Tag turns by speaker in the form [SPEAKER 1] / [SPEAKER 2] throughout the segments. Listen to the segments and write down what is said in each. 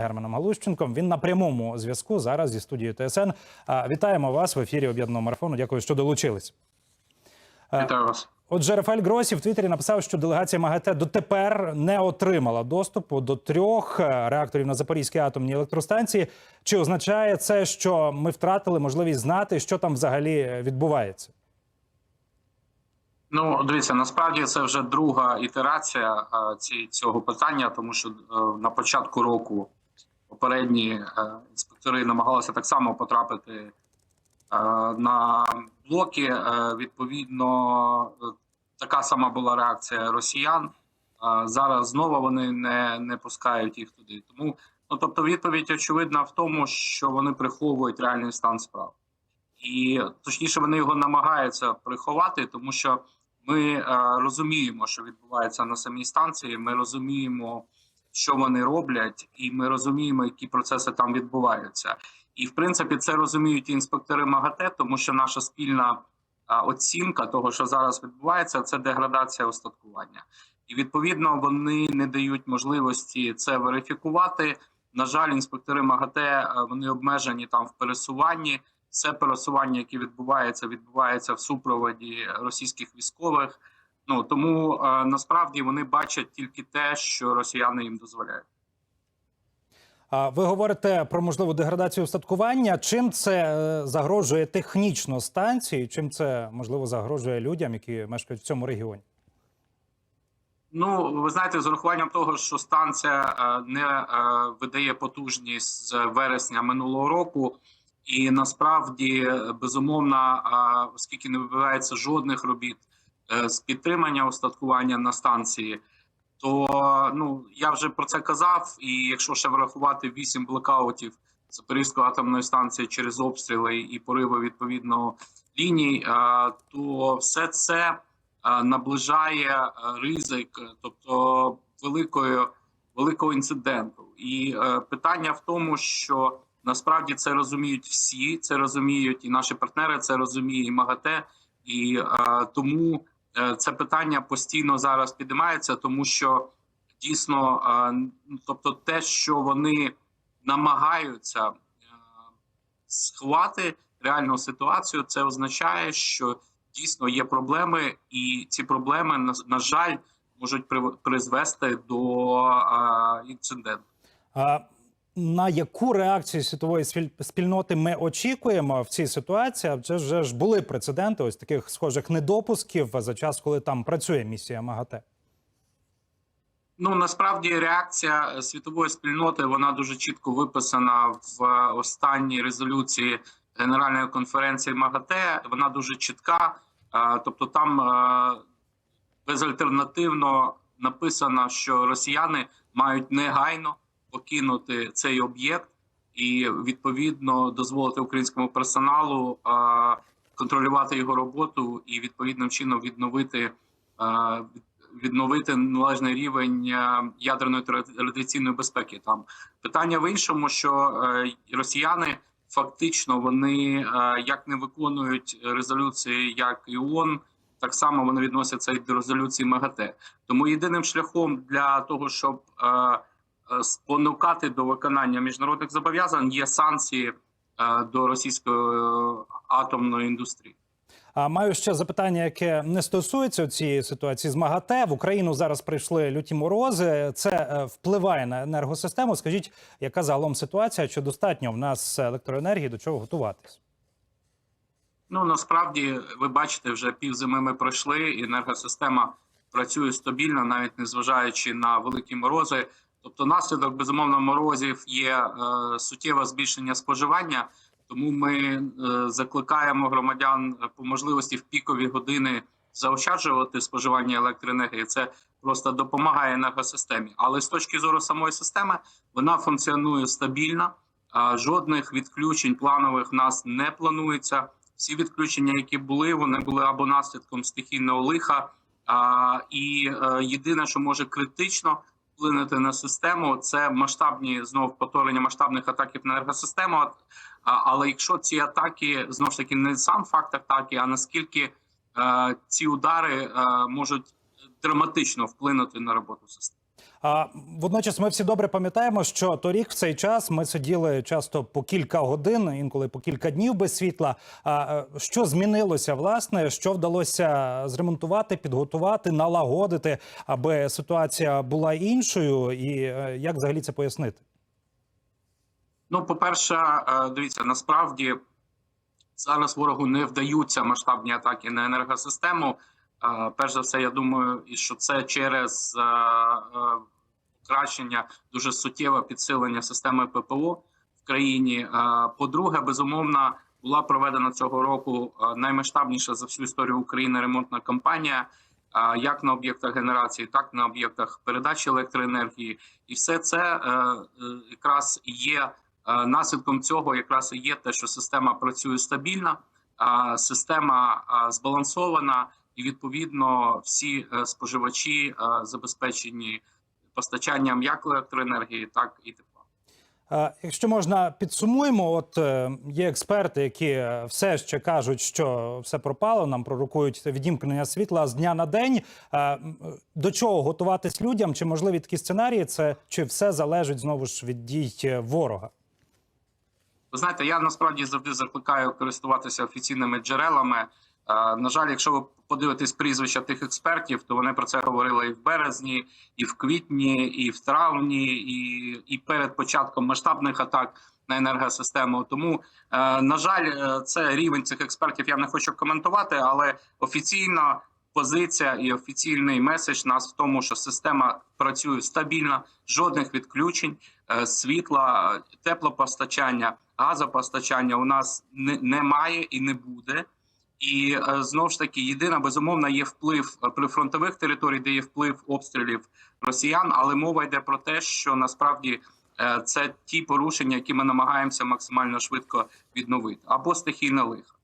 [SPEAKER 1] Германом Галущенком. Він на прямому зв'язку зараз зі студією ТСН. Вітаємо вас в ефірі об'єднаного марафону. Дякую, що долучились.
[SPEAKER 2] Вітаю вас.
[SPEAKER 1] Отже, Рафаель Гросі в Твіттері написав, що делегація МАГАТЕ дотепер не отримала доступу до трьох е, реакторів на Запорізькій атомній електростанції. Чи означає це, що ми втратили можливість знати, що там взагалі відбувається?
[SPEAKER 2] Ну, дивіться, насправді це вже друга ітерація е, цього питання, тому що е, на початку року попередні е, інспектори намагалися так само потрапити е, на блоки. Е, відповідно, така сама була реакція росіян. Зараз знову вони не, не пускають їх туди. Тому, ну тобто, відповідь очевидна в тому, що вони приховують реальний стан справ. І точніше, вони його намагаються приховати, тому що ми е, розуміємо, що відбувається на самій станції. Ми розуміємо, що вони роблять, і ми розуміємо, які процеси там відбуваються. І в принципі, це розуміють і інспектори МАГАТЕ, тому що наша спільна оцінка того, що зараз відбувається, це деградація остаткування. І відповідно вони не дають можливості це верифікувати. На жаль, інспектори МАГАТЕ е, вони обмежені там в пересуванні. Все пересування, яке відбувається, відбувається в супроводі російських військових. Ну тому е, насправді вони бачать тільки те, що росіяни їм дозволяють.
[SPEAKER 1] Ви говорите про можливу деградацію устаткування. Чим це е, загрожує технічно станції? Чим це можливо загрожує людям, які мешкають в цьому регіоні?
[SPEAKER 2] Ну ви знаєте, з урахуванням того, що станція е, не е, видає потужність з вересня минулого року. І насправді безумовно, оскільки не вибивається жодних робіт з підтримання устаткування на станції, то ну я вже про це казав. І якщо ще врахувати вісім блекаутів Запорізької атомної станції через обстріли і пориви відповідно ліній, то все це наближає ризик, тобто великої великого інциденту. І питання в тому, що Насправді це розуміють всі, це розуміють і наші партнери, це розуміє і МАГАТЕ, і е, тому е, це питання постійно зараз підіймається, тому що дійсно, е, тобто, те, що вони намагаються е, сховати реальну ситуацію, це означає, що дійсно є проблеми, і ці проблеми на, жаль можуть призвести до е, інциденту.
[SPEAKER 1] На яку реакцію світової спільноти ми очікуємо в цій ситуації? Адже вже ж були прецеденти ось таких схожих недопусків за час, коли там працює місія МАГАТЕ.
[SPEAKER 2] Ну насправді реакція світової спільноти вона дуже чітко виписана в останній резолюції Генеральної конференції МАГАТЕ. Вона дуже чітка, тобто там безальтернативно написано, що росіяни мають негайно покинути цей об'єкт і відповідно дозволити українському персоналу контролювати його роботу і відповідним чином відновити відновити належний рівень ядерної радіаційної безпеки. Там питання в іншому, що е, росіяни фактично вони як не виконують резолюції, як і ООН, так само вони відносяться і до резолюції МАГАТЕ. Тому єдиним шляхом для того, щоб спонукати до виконання міжнародних зобов'язань є санкції до російської атомної індустрії.
[SPEAKER 1] А маю ще запитання, яке не стосується цієї ситуації з МАГАТЕ. В Україну зараз прийшли люті морози. Це е, впливає на енергосистему. Скажіть, яка загалом ситуація? Чи достатньо в нас електроенергії до чого готуватись?
[SPEAKER 2] Ну насправді ви бачите, вже півзими ми пройшли. і Енергосистема працює стабільно, навіть незважаючи на великі морози. Тобто, наслідок безумовно морозів є е, суттєве збільшення споживання, тому ми е, закликаємо громадян по можливості в пікові години заощаджувати споживання електроенергії. Це просто допомагає енергосистемі. Але з точки зору самої системи вона функціонує стабільно. Е, жодних відключень планових в нас не планується. Всі відключення, які були, вони були або наслідком стихійного лиха. А, і е, єдине, що може критично вплинути на систему. Це масштабні знов повторення масштабних атаків на енергосистему. Але якщо ці атаки знов ж таки не сам факт атаки, а наскільки е, ці удари е, можуть драматично вплинути на роботу системи.
[SPEAKER 1] А водночас ми всі добре пам'ятаємо, що торік в цей час ми сиділи часто по кілька годин, інколи по кілька днів без світла. А е, що змінилося, власне, що вдалося зремонтувати, підготувати, налагодити, аби ситуація була іншою, і е, як взагалі це пояснити?
[SPEAKER 2] Ну, по-перше, е, дивіться, насправді зараз ворогу не вдаються масштабні атаки на енергосистему. Е, Перш за все, я думаю, і що це через е, е, покращення дуже суттєве підсилення системи ППО в країні. Е, По-друге, безумовно, була проведена цього року е, наймасштабніша за всю історію України ремонтна кампанія. е, Як на об'єктах генерації, так і на об'єктах передачі електроенергії, і все це е, е, якраз є Е, Наслідком цього якраз і є те, що система працює стабільно, система збалансована, і відповідно всі е, споживачі е, забезпечені постачанням як електроенергії, так і тепла.
[SPEAKER 1] Е, Якщо можна підсумуємо, от є експерти, які все ще кажуть, що все пропало. Нам пророкують відімкнення світла з дня на день. До чого готуватись людям? Чи можливі такі сценарії? Це чи все залежить знову ж від дій ворога?
[SPEAKER 2] Ви знаєте, я насправді завжди закликаю користуватися офіційними джерелами. На жаль, якщо ви подивитесь прізвища тих експертів, то вони про це говорили і в березні, і в квітні, і в травні, і, і перед початком масштабних атак на енергосистему. Тому, е, на жаль, е, це рівень цих експертів. Я не хочу коментувати, але офіційна позиція і офіційний меседж нас в тому, що система працює стабільно, жодних відключень е, світла, теплопостачання, газопостачання у нас не, немає і не буде. І е, знову ж таки, єдина безумовно є вплив прифронтових територій, де є вплив обстрілів росіян, але мова йде про те, що насправді е, це ті порушення, які ми намагаємося максимально швидко відновити, або стихійне лихо.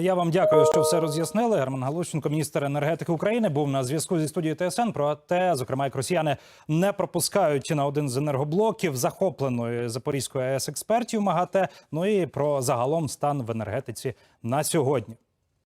[SPEAKER 1] Я вам дякую, що все роз'яснили. Герман Галущенко, міністр енергетики України, був на зв'язку зі студією ТСН. Про те, зокрема, як росіяни не пропускають на один з енергоблоків захопленої Запорізької АЕС експертів МАГАТЕ. Ну і про загалом стан в енергетиці на сьогодні.